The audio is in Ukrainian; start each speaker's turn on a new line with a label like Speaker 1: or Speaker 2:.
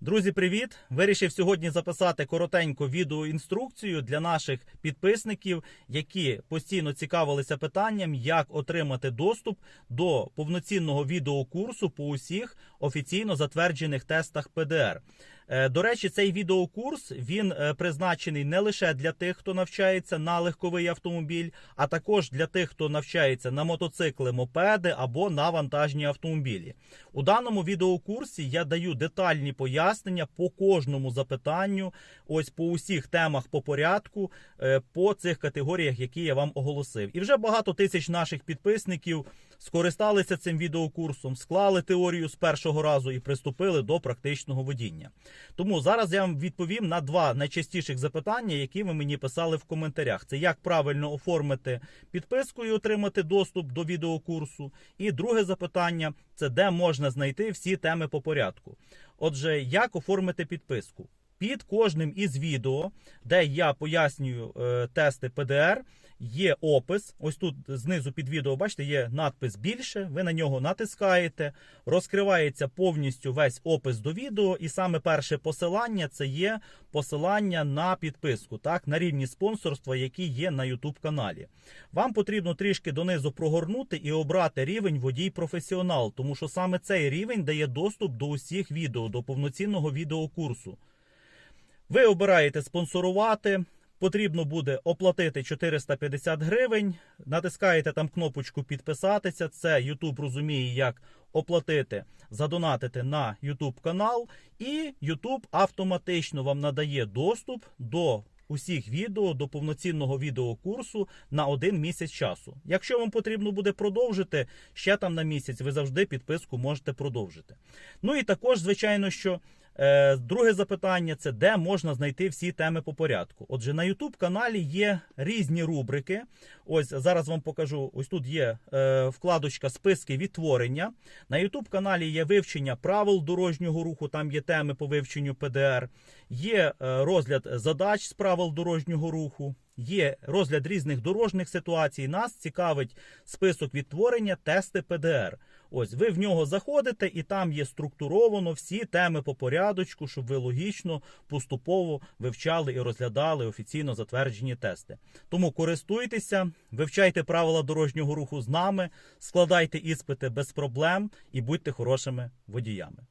Speaker 1: Друзі, привіт! Вирішив сьогодні записати коротеньку відеоінструкцію для наших підписників, які постійно цікавилися питанням, як отримати доступ до повноцінного відеокурсу по усіх офіційно затверджених тестах ПДР. Е, До речі, цей відеокурс він е, призначений не лише для тих, хто навчається на легковий автомобіль, а також для тих, хто навчається на мотоцикли, мопеди або на вантажні автомобілі. У даному відеокурсі я даю детальні пояснення по кожному запитанню, ось по усіх темах по порядку, е, по цих категоріях, які я вам оголосив. І вже багато тисяч наших підписників скористалися цим відеокурсом, склали теорію з першого разу і приступили до практичного водіння. Тому зараз я вам відповім на два найчастіших запитання, які ви мені писали в коментарях. Це як правильно оформити підписку і отримати доступ до відеокурсу. І друге запитання це де можна знайти всі теми по порядку. Отже, як оформити підписку? Під кожним із відео, де я пояснюю е, тести ПДР, є опис. Ось тут знизу під відео, бачите, є надпис більше. Ви на нього натискаєте, розкривається повністю весь опис до відео, і саме перше посилання це є посилання на підписку, так, на рівні спонсорства, які є на YouTube каналі. Вам потрібно трішки донизу прогорнути і обрати рівень водій професіонал, тому що саме цей рівень дає доступ до усіх відео, до повноцінного відеокурсу. Ви обираєте спонсорувати. Потрібно буде оплатити 450 гривень. Натискаєте там кнопочку підписатися. Це YouTube розуміє, як оплатити, задонатити на YouTube канал, і YouTube автоматично вам надає доступ до усіх відео, до повноцінного відеокурсу на один місяць часу. Якщо вам потрібно буде продовжити ще там на місяць, ви завжди підписку можете продовжити. Ну і також, звичайно, що. Е, Друге запитання це де можна знайти всі теми по порядку. Отже, на YouTube каналі є різні рубрики. Ось зараз вам покажу. Ось тут є е, вкладочка списки відтворення. На YouTube каналі є вивчення правил дорожнього руху. Там є теми по вивченню ПДР, є е, розгляд задач з правил дорожнього руху. Є розгляд різних дорожніх ситуацій. Нас цікавить список відтворення, тести ПДР. Ось ви в нього заходите, і там є структуровано всі теми по порядочку, щоб ви логічно поступово вивчали і розглядали офіційно затверджені тести. Тому користуйтеся, вивчайте правила дорожнього руху з нами, складайте іспити без проблем і будьте хорошими водіями.